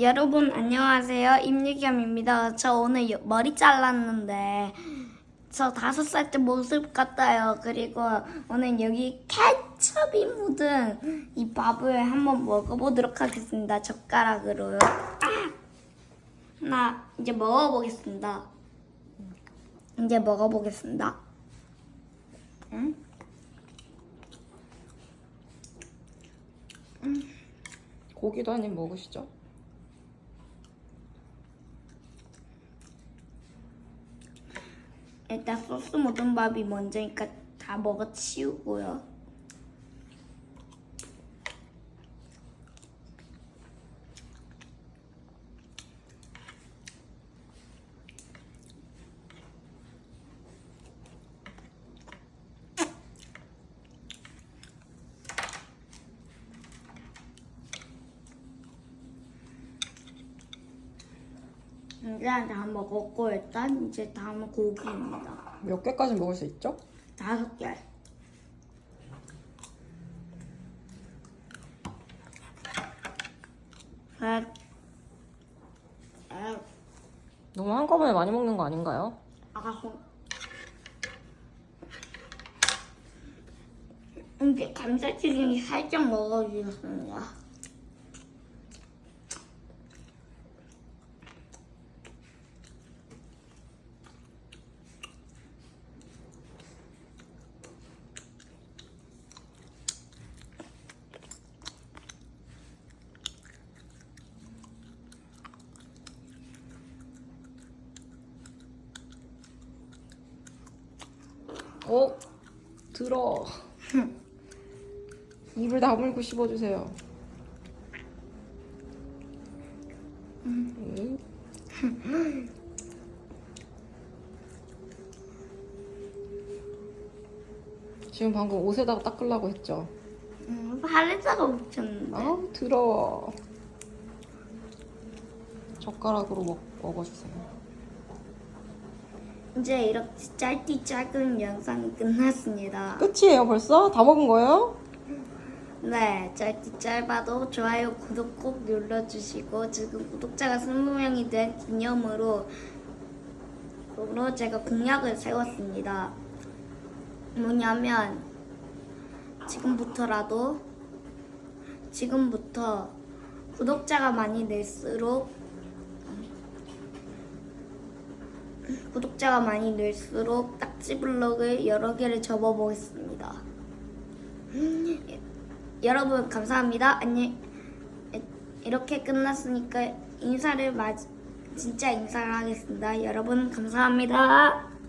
여러분 안녕하세요 임유겸입니다. 저 오늘 여- 머리 잘랐는데 저 다섯 살 때 모습 같아요. 그리고 오늘 여기 케첩이 묻은 이 밥을 한번 먹어보도록 하겠습니다. 젓가락으로요. 아! 나 이제 먹어보겠습니다. 이제 먹어보겠습니다. 응? 고기도 한 입 먹으시죠. 일단 소스 묻은 밥이 먼저니까 다 먹어 치우고요. 일단 다 먹었고 일단 이제 다음은 고기입니다. 몇 개까지 먹을 수 있죠? 다섯 개. 너무 한꺼번에 많이 먹는 거 아닌가요? 아홉. 이제 감자튀김이 살짝 먹어주셨습니다. 어? 들어. 입을 다물고 씹어주세요. 음. 지금 방금 옷에다가 닦으려고 했죠? 음, 발에다가 묻혔는데. 아우 더러워. 젓가락으로 먹, 먹어주세요. 이제 이렇게 짧디 짧은 영상이 끝났습니다. 끝이에요 벌써? 다 먹은 거예요? 네, 짧디 짧아도 좋아요, 구독 꼭 눌러주시고 지금 구독자가 20명이 된 기념으로 으로 제가 공약을 세웠습니다. 뭐냐면 지금부터라도 지금부터 구독자가 많이 늘수록 구독자가 많이 늘수록 딱지 블록을 여러 개를 접어보겠습니다. 여러분 감사합니다. 안녕. 이렇게 끝났으니까 인사를 마 진짜 인사를 하겠습니다. 여러분 감사합니다.